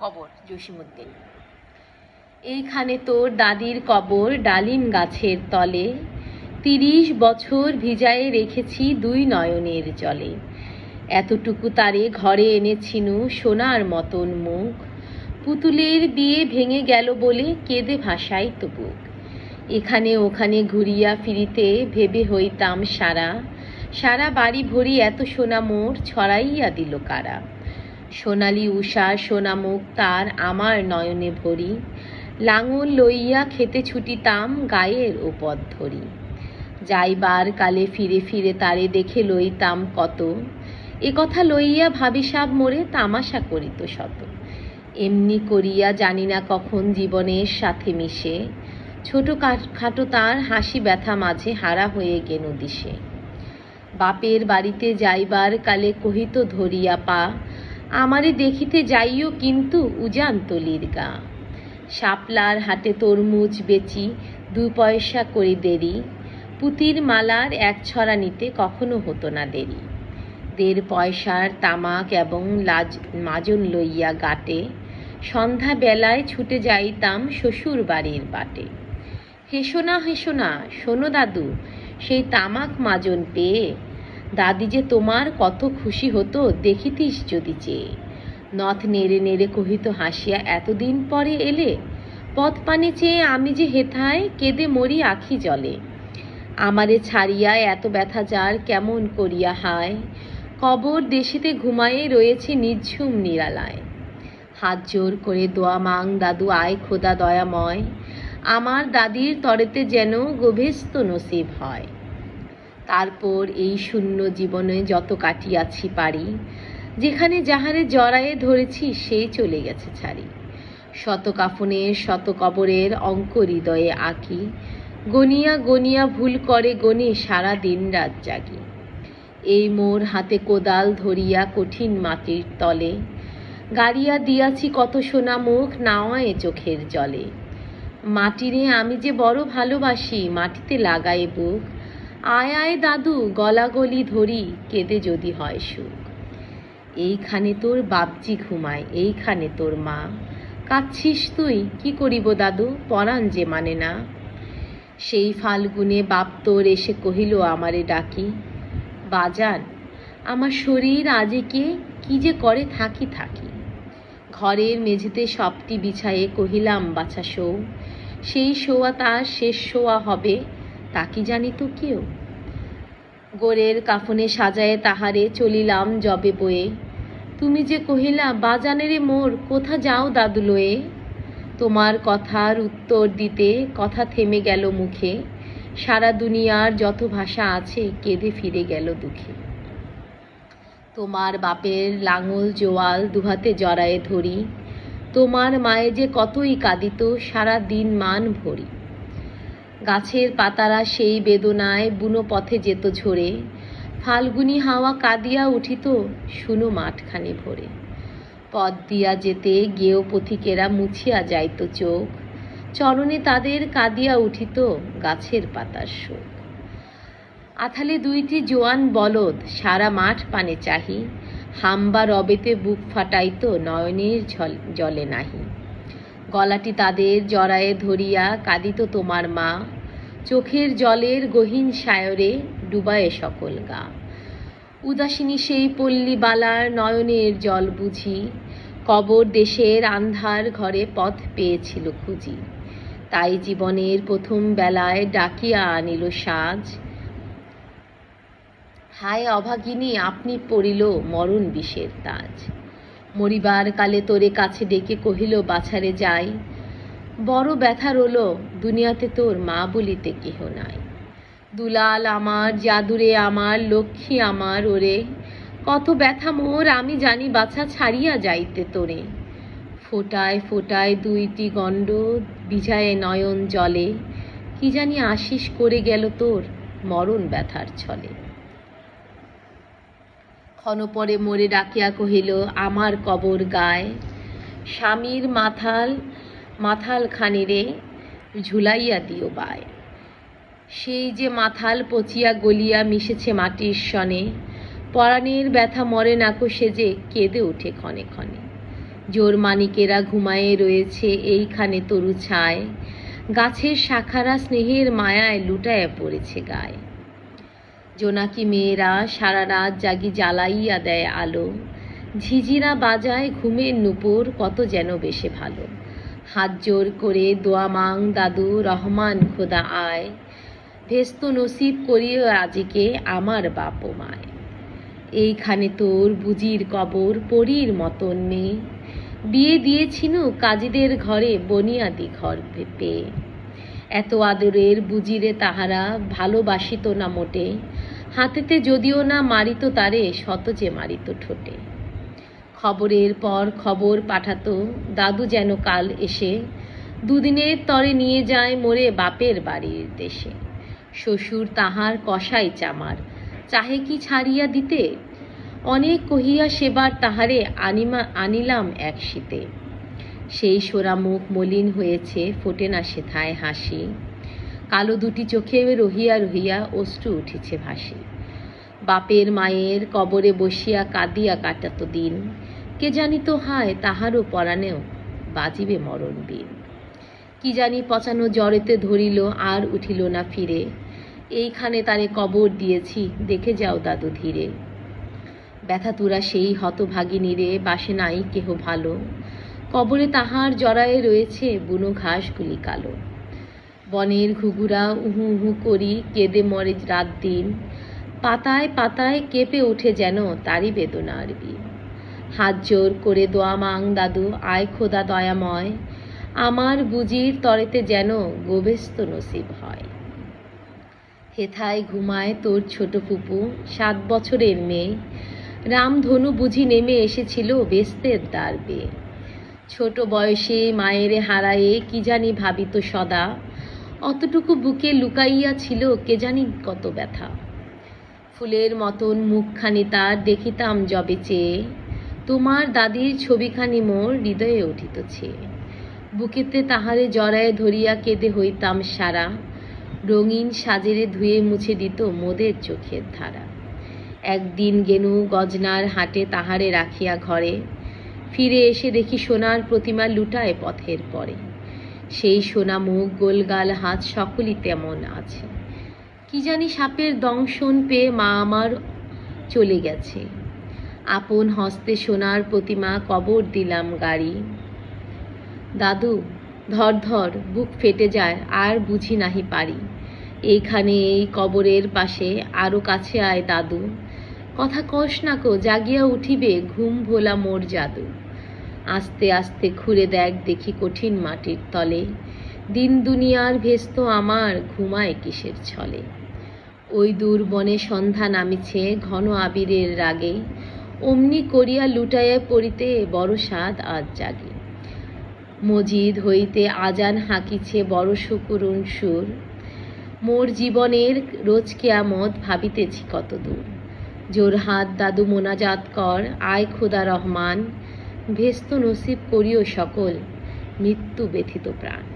কবর জসিমুদ্দিন এইখানে তোর দাদির কবর ডালিম গাছের তলে। তিরিশ বছর ভিজায়ে রেখেছি দুই নয়নের জলে। এতটুকু তারে ঘরে এনেছিনু সোনার মতন মুখ। পুতুলের বিয়ে ভেঙে গেল বলে কেঁদে ভাসাই তো বুক। এখানে ওখানে ঘুরিয়া ফিরিতে ভেবে হইতাম সারা। সারা বাড়ি ভরি এত সোনা মোর ছড়াইয়া দিল কারা। সোনালি উষা সোনা মুখ তার আমার নয়নে ভরি। লাঙল লইয়া খেতে ছুটিতাম গায়ের ওপর ধরি। যাইবার কালে ফিরে ফিরে তারে দেখে লইতাম কত। এ কথা লইয়া ভাবিসাব মোরে তামাশা করিত শত। এমনি করিয়া জানি না কখন জীবনের সাথে মিশে। ছোট খাটো তার হাসি ব্যথা মাঝে হারা হয়ে গেনু দিশে। বাপের বাড়িতে যাইবার কালে কহিত, ধরিয়া পা আমারে দেখিতে যাইও কিন্তু উজান তলির গা। শাপলার হাটে তরমুজ বেচি, দু পয়সা করে দেরি। পুতির মালার এক ছড়া নিতে কখনো হতো না দেরি। দেড় পয়সার তামাক এবং লাজ, মাজন লইয়া গাটে। সন্ধ্যা বেলায় ছুটে যাইতাম শ্বশুর বাড়ির বাটে। হেসো না হেসো না, শোনো দাদু, সেই তামাক মাজন পেয়ে দাদি যে তোমার কত খুশি হতো, দেখিতিস যদি চেয়ে। নথ নেড়ে নেড়ে কহিত হাসিয়া, এতদিন পরে এলে? পথ পানে চেয়ে আমি যে হেথায়, কেঁদে মরি আখি জলে। আমারে ছাড়িয়া এত ব্যথা যার কেমন করিয়া হায়? কবর দেশিতে ঘুমায়ে রয়েছে নিঝুম নিরালায়। হাত জোর করে দোয়া মাং, দাদু, আয় খোদা দয়াময়। আমার দাদির তরেতে যেন গভীস্ত নসিব হয়। তারপর এই শূন্য জীবনে যত কাটিয়াছি পারি, যেখানে যাহারে জড়ায়ে ধরেছি, সে চলে গেছে ছাড়ি। শত কাফনের শত কবরের অঙ্ক হৃদয়ে আঁকি, গনিয়া গনিয়া ভুল করে গনে সারা দিন রাত জাগি। এই মোর হাতে কোদাল ধরিয়া কঠিন মাটির তলে, গাড়িয়া দিয়াছি কত সোনা মুখ নাওয়ায় চোখের জলে। মাটিরে আমি যে বড় ভালোবাসি, মাটিতে লাগাই বুক আয় আয় দাদু, গলাগলি ধরি, কেঁদে যদি হয় সুখ। এইখানে তোর বাপজি ঘুমায়, এইখানে তোর মা। কাচ্ছিস তুই, কি করিব দাদু, পরাণ যে মানে না। সেই ফাল্গুনে বাপ তোর এসে কহিল, আমারে ডাকি। বাজান, আমার শরীর আজকে কি যে করে থাকি থাকি। ঘরের মেঝেতে সবটি বিছায়ে কহিলাম, বাছা শো, সেই শোয়া তার শেষ শোয়া হবে। তা কি জানি তো কেউ? গোরের কাফনে সাজায়ে তাহারে চলিলাম জবে বয়ে। তুমি যে কহিলা বাজানেরে মোর, কোথা যাও দাদু লয়ে? তোমার কথার উত্তর দিতে কথা থেমে গেল মুখে। সারা দুনিয়ার যত ভাষা আছে, কেঁদে ফিরে গেল দুঃখে। তোমার বাপের লাঙল জোয়াল দুহাতে জড়ায়ে ধরি। তোমার মায়ে যে কতই কাঁদিত, সারা দিন মান ভরি। গাছের পাতারা সেই বেদনায় বুনো পথে যেত ঝরে। ফাল্গুনি হাওয়া কাঁদিয়া উঠিত, শুনো মাঠখানি ভরে। পথ দিয়া যেতে গেও পথিকেরা মুছিয়া যাইত চোখ। চরণে তাদের কাঁদিয়া উঠিত গাছের পাতার শোক। আথালে দুইটি জোয়ান বলদ, সারা মাঠ পানে চাহি। হাম্বা রবেতে বুক ফাটাইত, নয়নের জলে নাহি। গলাটি তাদের জড়ায়ে ধরিয়া কাঁদিত তোমার মা। চোখের জলের গহীন সায়রে ডুবায়ে সকল গা। উদাসিনী সেই পল্লী বালার নয়নের জল বুঝি, কবর দেশের আন্ধার ঘরে পথ পেয়েছিল খুঁজি। তাই জীবনের প্রথম বেলায় ডাকিয়া আনিল সাজ। হায় অভাগিনী, আপনি পড়িল মরণ বিষের তাজ। মরিবার কালে তোরে কাছে ডেকে কহিল, বাছারে যাই। বড় ব্যথা রোলো দুনিয়াতে তোর মা বলিতে কেহ নাই। দুলাল আমার, জাদুরে আমার, লক্ষ্মী আমার, ওরে। কত ব্যথা মোর, আমি জানি বাছা ছাড়িয়া যাইতে তোরে। ফোটায় ফোটায় দুইটি গণ্ড বিজায়ে নয়ন জলে। কি জানি আশিস করে গেল তোর মরণ ব্যথার ছলে। ক্ষণপরে মোরে ডাকিয়া কহিল, আমার কবর গায়। স্বামীর মাথাল মাথাল খানিরে ঝুলাইয়া দিও বায়। সেই যে মাথাল পচিয়া গলিয়া মিশেছে মাটির সনে, পরাণের ব্যথা মরে নাকো সেজে কেঁদে ওঠে ক্ষণে ক্ষণে। জোর মানিকেরা ঘুমায়ে রয়েছে এইখানে তরু ছায়, গাছের শাখারা স্নেহের মায়ায় লুটায় পড়েছে গায়ে। জোনাকি মেয়েরা সারা রাত জাগি জ্বালাইয়া দেয় আলো ঝিঝিরা বাজায় ঘুমের নুপুর, কত যেন বেশে ভালো। হাত জোর করে দোয়া মাং দাদু, রহমান খোদা আয়। ভেস্ত নসিব করিও আজিকে আমার বাপ মায়। এইখানে তোর বুজির কবর, পরীর মতন মেয়ে। বিয়ে দিয়েছিনু কাজীদের ঘরে, বনিয়াদি ঘর পেয়ে এত আদরের বুজিরে তাহারা ভালোবাসিত না মোটে। হাতেতে যদিও না মারিত তারে, শত যে মারিত ঠোঁটে। খবরের পর খবর পাঠাতো, দাদু যেন কাল এসে। দুদিনের তরে নিয়ে যায় মোরে বাপের বাড়ির দেশে। শ্বশুর তাহার কষাই চামার, চাহে কি ছাড়িয়া দিতে? অনেক কহিয়া সেবার তাহারে আনিমা আনিলাম এক শীতে। সেই সোরা মুখ মলিন হয়েছে ফোটে না সেথায় হাসি। কালো দুটি চোখে রহিয়া রহিয়া অশ্রু উঠেছে ভাসি। বাপের মায়ের কবরে বসিয়া কাঁদিয়া কাটাত দিন। কে জানি তো হায় তাহারও পরাণেও বাজিবে মরণ বিন কি জানি পচানো জড়েতে ধরিল আর উঠিল না ফিরে। এইখানে তারে কবর দিয়েছি, দেখে যাও দাদু ধীরে। ব্যথা তুরা সেই হতভাগিনীরে, বাসে নাই কেহ ভালো। কবরে তাহার জড়ায়ে রয়েছে বুনো ঘাসগুলি কালো। বনের ঘুঘুরা উহু উহু করি কেঁদে মরে রাত দিন। পাতায় পাতায় কেঁপে ওঠে যেন তারই বেদনার বিন হাত জোর করে দোয়া মাং দাদু, আয় খোদা দয়াময়। আমার বুজির তরেতে যেন গোবেস্ত নসিব হয়। হেথায় ঘুমায় তোর ছোট ফুপু, সাত বছরের মেয়ে। রামধনু বুঝি নেমে এসেছিল বেস্তের দ্বার বেয়ে। ছোট বয়সে মায়েরে হারায়ে কি জানি ভাবিত সদা। অতটুকু বুকে লুকাইয়া ছিল কে জানি কত ব্যথা। ফুলের মতন মুখখানি তার দেখিতাম যবে চেয়ে। তোমার দাদির ছবিখানি মোর হৃদয়ে উঠিতছে। বুকেতে তাহারে জড়ায় ধরিয়া কেঁদে হইতাম সারা। রঙিন সাজেরে ধুয়ে মুছে দিত মোদের চোখের ধারা। একদিন গেনু গজনার হাটে তাহারে রাখিয়া ঘরে। ফিরে এসে দেখি সোনার প্রতিমা লুটায় পথের পরে। সেই সোনা মুখ গোলগাল হাত সকলই তেমন আছে। কি জানি সাপের দংশন পেয়ে মা আমার চলে গেছে। আপন হস্তে সোনার প্রতিমা কবর দিলাম গাড়ি। দাদু, ধর ধর, বুক ফেটে যায়, আর বুঝি নাহি পারি। এইখানে এই কবরের পাশে আরও কাছে আয় দাদু। কথা কস না কো, জাগিয়া উঠিবে, ঘুম ভোলা মোর জাদু। আস্তে আস্তে ঘুরে দেখ দেখি কঠিন মাটির তলে। দিন দুনিয়ার ভেস্ত আমার, ঘুমায় কিসের ছলে। ওই দূর বনে সন্ধ্যা নামিছে ঘন আবিরের রাগে। অমনি করিয়া লুটাইয়া পড়িতে বড় স্বাদ আজ জাগে। মজিদ হইতে আজান হাঁকিছে বড় সুকুরুণ সুর। মোর জীবনের রোজ কেয়ামত ভাবিতেছি কত দূর জোরহাত দাদু মোনাজাত কর, আয় খোদা রহমান। ভেস্ত নসিব করিও সকল মৃত্যু ব্যথিত প্রাণ।